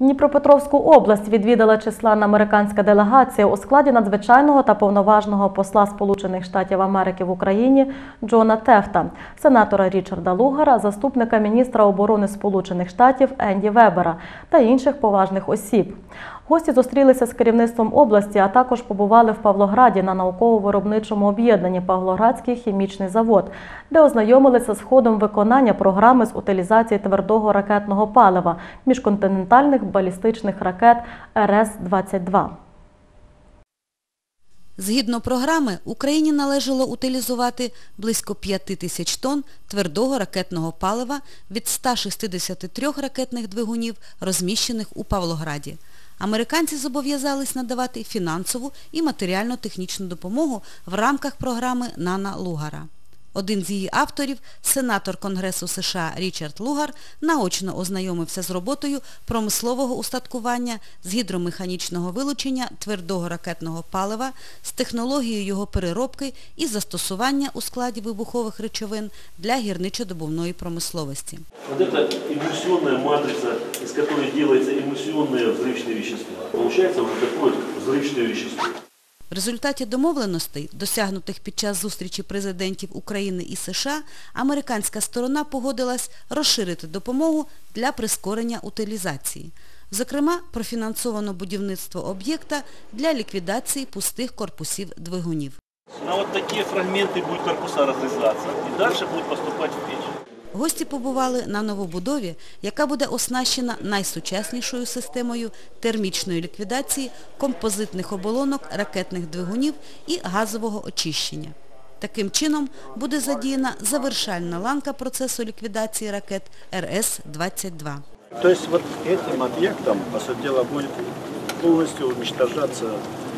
Дніпропетровську область відвідала численна американська делегація у складі надзвичайного та повноважного посла Сполучених Штатів Америки в Україні Джона Тефта, сенатора Річарда Лугара, заступника міністра оборони Сполучених Штатів Енді Вебера та інших поважних осіб. Гості зустрілися з керівництвом області, а також побували в Павлограді на науково-виробничому об'єднанні Павлоградський хімічний завод, де ознайомилися з ходом виконання програми з утилізації твердого ракетного палива міжконтинентальних балістичних ракет РС-22. Згідно програми, Україні належало утилізувати близько 5 тисяч тонн твердого ракетного палива від 163 ракетних двигунів, розміщених у Павлограді. Американці зобов'язались надавати фінансову і матеріально-технічну допомогу в рамках програми Нана Лугара. Один з її авторів, сенатор Конгресу США Річард Лугар, наочно ознайомився з роботою промислового устаткування з гідромеханічного вилучення твердого ракетного палива, з технологією його переробки і застосування у складі вибухових речовин для гірничодобувної промисловості. Это эмульсионная матрица, из которой делается эмульсионное взрывчатое вещество. Получается вот такое вот взрывчатое вещество. В результаті домовленостей, досягнутих під час зустрічі президентів України і США, американська сторона погодилась розширити допомогу для прискорення утилізації. Зокрема, профінансовано будівництво об'єкта для ліквідації пустих корпусів двигунів. На вот такие фрагменты будут корпуса разрезаться. И дальше будет поступать в печь. Гості побували на новобудові, яка буде оснащена найсучаснішою системою термічної ліквідації композитних оболонок ракетних двигунів і газового очищення. Таким чином буде задіяна завершальна ланка процесу ліквідації ракет РС-22. То есть вот этим объектом, по сути дела, будет полностью уничтожаться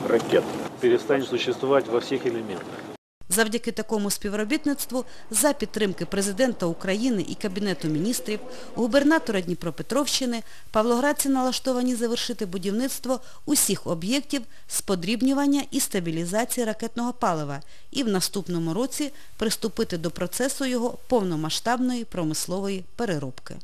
ракета. Перестанет существовать во всех элементах. Завдяки такому співробітництву за підтримки президента України і Кабінету міністрів, губернатора Дніпропетровщини, павлоградці налаштовані завершити будівництво усіх об'єктів з подрібнювання і стабілізації ракетного палива і в наступному році приступити до процесу його повномасштабної промислової переробки.